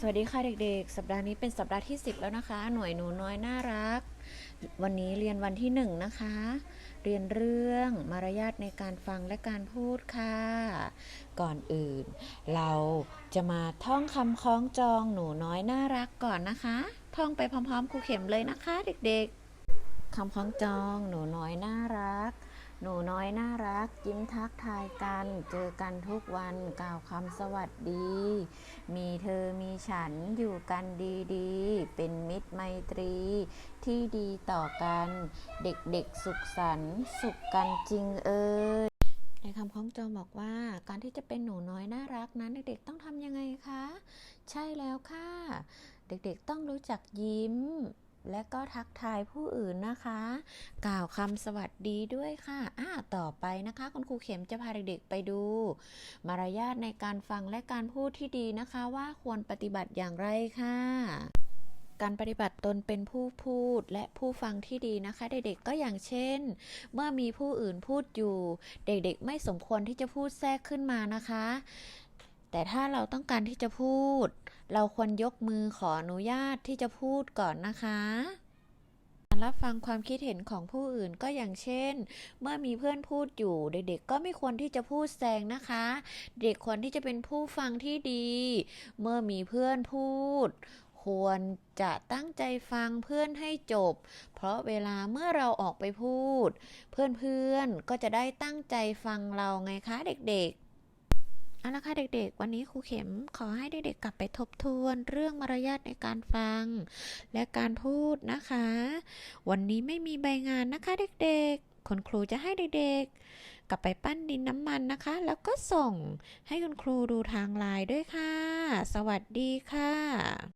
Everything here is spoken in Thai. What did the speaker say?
สวัสดีค่ะเด็กๆ สัปดาห์นี้เป็นสัปดาห์ที่ 10 แล้วนะคะ หน่วยหนูน้อยน่ารัก วันนี้เรียนวันที่ 1 นะคะ เรียนเรื่องมารยาทในการฟังและการพูดค่ะ ก่อนอื่น เราจะมาท่องคำคล้องจองหนูน้อยน่ารักก่อนนะคะ ท่องไปพร้อมๆครูเข็มเลยนะคะ เด็กๆคำคล้องจองหนูน้อยน่ารัก หนูน้อยน่ารัก ยิ้มทักทายกัน เจอกันทุกวันกล่าวคำสวัสดี มีเธอมีฉันอยู่กันดีๆ เป็นมิตรไมตรี ที่ดีต่อกัน เด็กๆสุขสันต์สุขกันจริงเอ่ยในคำคล้องจองบอกว่าการที่จะเป็นหนูน้อยน่ารักนั้นเด็กๆต้องทำยังไงคะ ใช่แล้วค่ะ เด็กๆต้องรู้จักยิ้ม และก็ทักทายผู้อื่นนะคะ กล่าวคำสวัสดีด้วยค่ะอ่าต่อไปนะคะ คุณครูเข็มจะพาเด็กๆไปดู มารยาทในการฟังและการพูดที่ดีนะคะ ว่าควรปฏิบัติอย่างไรค่ะ การปฏิบัติตนเป็นผู้พูดและผู้ฟังที่ดีนะคะ เด็กๆก็อย่างเช่น เมื่อมีผู้อื่นพูดอยู่ เด็กๆ ไม่สมควรที่จะพูดแทรกขึ้นมานะคะ แต่ถ้าเราต้องการที่จะพูด เราควรยกมือขออนุญาตที่จะพูดก่อนนะคะการรับฟังความคิดเห็นของผู้อื่นก็อย่างเช่น เมื่อมีเพื่อนพูดอยู่ เด็กๆ ก็ไม่ควรที่จะพูดแซงนะคะ เด็กควรที่จะเป็นผู้ฟังที่ดี เมื่อมีเพื่อนพูด ควรจะตั้งใจฟังเพื่อนให้จบ เพราะเวลาเมื่อเราออกไปพูด เพื่อนๆก็จะได้ตั้งใจฟังเราไงคะเด็กๆ เอาละค่ะเด็กๆ วันนี้ครูเข็มขอให้เด็กๆกลับไปทบทวนเรื่องมารยาทในการฟัง และการพูดนะคะ วันนี้ไม่มีใบงานนะคะเด็กๆ คุณครูจะให้เด็กๆ กลับไปปั้นดินน้ำมันนะคะ แล้วก็ส่งให้คุณครูดูทางไลน์ด้วยค่ะ สวัสดีค่ะ